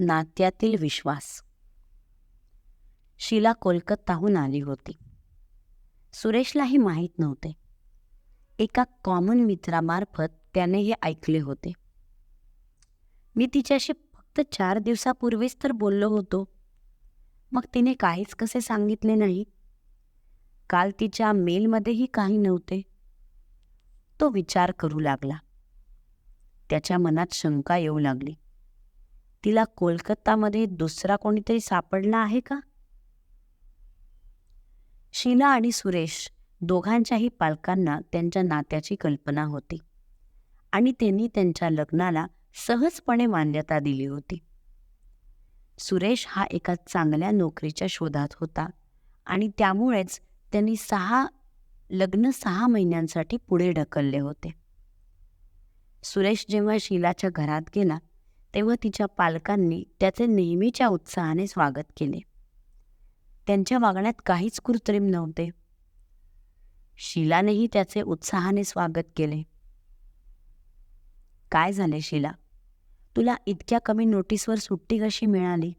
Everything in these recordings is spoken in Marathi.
नात्यातील विश्वास. शीला कोलकाताहून आली होती. सुरेशलाही माहीत नव्हते. एका कॉमन मित्रामार्फत त्याने हे ऐकले होते. मी तिच्याशी फक्त चार दिवसापूर्वीच तर बोललो होतो. मग तिने काहीच कसे सांगितले नाही? काल तिच्या मेलमध्येही काही नव्हते. तो विचार करू लागला. त्याच्या मनात शंका येऊ लागली. तिला कोलकातामध्ये दुसरा कोणीतरी सापडला आहे का? शीला आणि सुरेश दोघांच्याही पालकांना त्यांच्या नात्याची कल्पना होती आणि त्यांनी त्यांच्या लग्नाला सहजपणे मान्यता दिली होती. सुरेश हा एका चांगल्या नोकरीच्या शोधात होता आणि त्यामुळेच त्यांनी सहा लग्न सहा महिन्यांसाठी पुढे ढकलले होते. सुरेश जेव्हा शीलाच्या घरात गेला तेव्हा तिच्या पालकांनी त्याचे नेहमीच्या उत्साहाने स्वागत केले. त्यांच्या वागण्यात काहीच कृत्रिम नव्हते. शीलानेही त्याचे उत्साहाने स्वागत केले. काय झाले शीला? तुला इतक्या कमी नोटीसवर सुट्टी कशी मिळाली?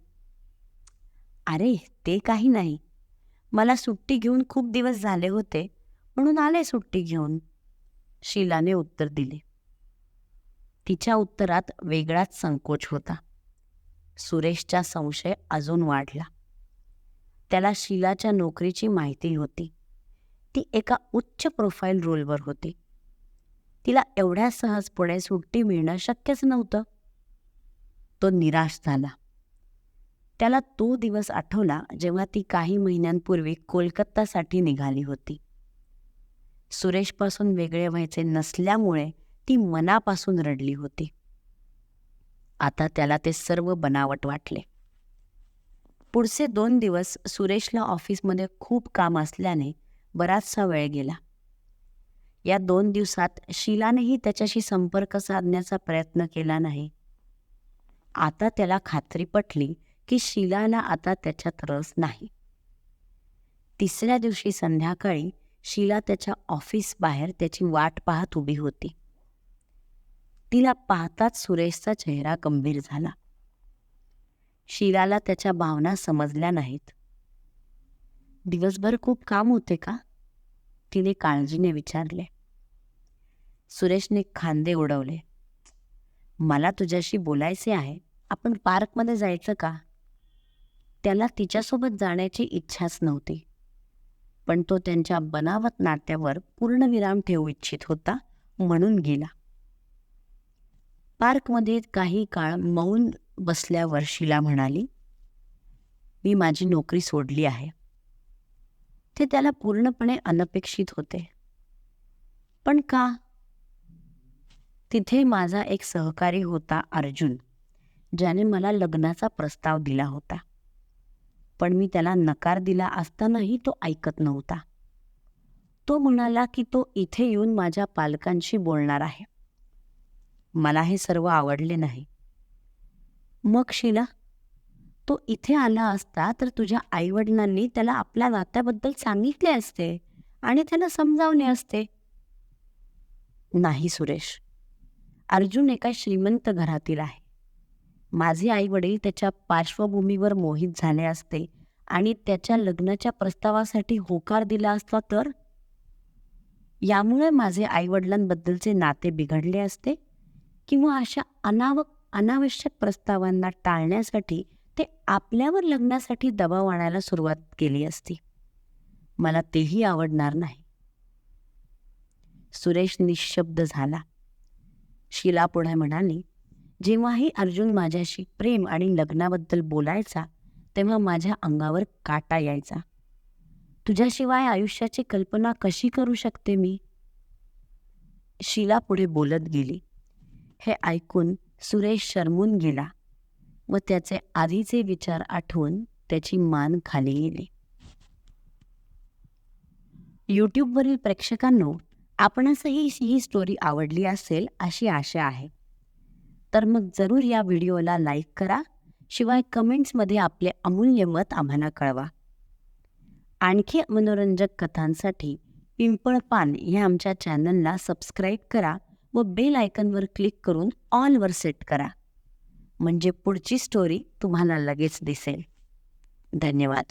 अरे ते काही नाही. मला सुट्टी घेऊन खूप दिवस झाले होते म्हणून आले सुट्टी घेऊन शीलाने उत्तर दिले. तिच्या उत्तरात वेगळाच संकोच होता. सुरेशचा संशय अजून वाढला. त्याला शीलाच्या नोकरीची माहिती होती. ती एका उच्च प्रोफाईल रोलवर होती. तिला एवढ्या सहजपणे सुट्टी मिळणं शक्यच नव्हतं. तो निराश झाला. त्याला तो दिवस आठवला जेव्हा ती काही महिन्यांपूर्वी कोलकातासाठी निघाली होती. सुरेशपासून वेगळे व्हायचे नसल्यामुळे ती मनापासून रडली होती. आता त्याला ते सर्व बनावट वाटले. पुढचे दोन दिवस सुरेशला ऑफिसमध्ये खूप काम असल्याने बराचसा वेळ गेला. या दोन दिवसात शीलानेही त्याच्याशी संपर्क साधण्याचा प्रयत्न केला नाही. आता त्याला खात्री पटली की शिलाला आता त्याच्यात रस नाही. तिसऱ्या दिवशी संध्याकाळी शीला त्याच्या ऑफिस बाहेर त्याची वाट पाहत उभी होती. तिला पाहताच सुरेशचा चेहरा गंभीर झाला. शिराला त्याच्या भावना समजल्या नाहीत. दिवसभर खूप काम होते का? तिने काळजीने विचारले. सुरेशने खांदे उडवले. मला तुझ्याशी बोलायचे आहे. आपण पार्कमध्ये जायचं का? त्याला तिच्यासोबत जाण्याची इच्छाच नव्हती. पण तो त्यांच्या बनावट नाट्यावर पूर्णविराम ठेवू इच्छित होता म्हणून गेला. पार्कमध्ये काही काळ मौन बसल्यावर शिला म्हणाली मी माझी नोकरी सोडली आहे. ते त्याला पूर्णपणे अनपेक्षित होते. पण का? तिथे माझा एक सहकारी होता अर्जुन ज्याने मला लग्नाचा प्रस्ताव दिला होता. पण मी त्याला नकार दिला असतानाही तो ऐकत नव्हता. तो म्हणाला की तो इथे येऊन माझ्या पालकांशी बोलणार आहे. मला हे सर्व आवडले नाही. मग शिला तो इथे आला असता तर तुझ्या आईवडिलांनी त्याला आपल्या नात्याबद्दल सांगितले असते आणि त्याला समजावले असते. नाही सुरेश अर्जुन एका श्रीमंत घरातील आहे. माझे आईवडील त्याच्या पार्श्वभूमीवर मोहित झाले असते आणि त्याच्या लग्नाच्या प्रस्तावासाठी होकार दिला असता तर? यामुळे माझे आईवडिलांबद्दलचे नाते बिघडले असते? किंवा अशा अनावक अनावश्यक प्रस्तावांना टाळण्यासाठी ते आपल्यावर लग्नासाठी दबाव आणायला सुरुवात केली असती. मला तेही आवडणार नाही. सुरेश निशब्द झाला. शिला पुढे म्हणाली जेव्हाही अर्जुन माझ्याशी प्रेम आणि लग्नाबद्दल बोलायचा तेव्हा माझ्या अंगावर काटा यायचा. तुझ्याशिवाय आयुष्याची कल्पना कशी करू शकते मी? शिला पुढे बोलत गेली. हे ऐकून सुरेश शरमून गेला व त्याचे आधीचे विचार आठवून त्याची मान खाली गेली. यूट्यूबवरील प्रेक्षकांनो आपणासही ही स्टोरी आवडली असेल अशी आशा आहे. तर मग जरूर या व्हिडिओला लाईक करा शिवाय कमेंट्समध्ये आपले अमूल्य मत आम्हाला कळवा. आणखी मनोरंजक कथांसाठी पिंपळपान ह्या आमच्या चॅनलला सबस्क्राईब करा व बेल आयकनवर क्लिक करून ऑलवर सेट करा. म्हणजे पुढची स्टोरी तुम्हाला लगेच दिसेल. धन्यवाद.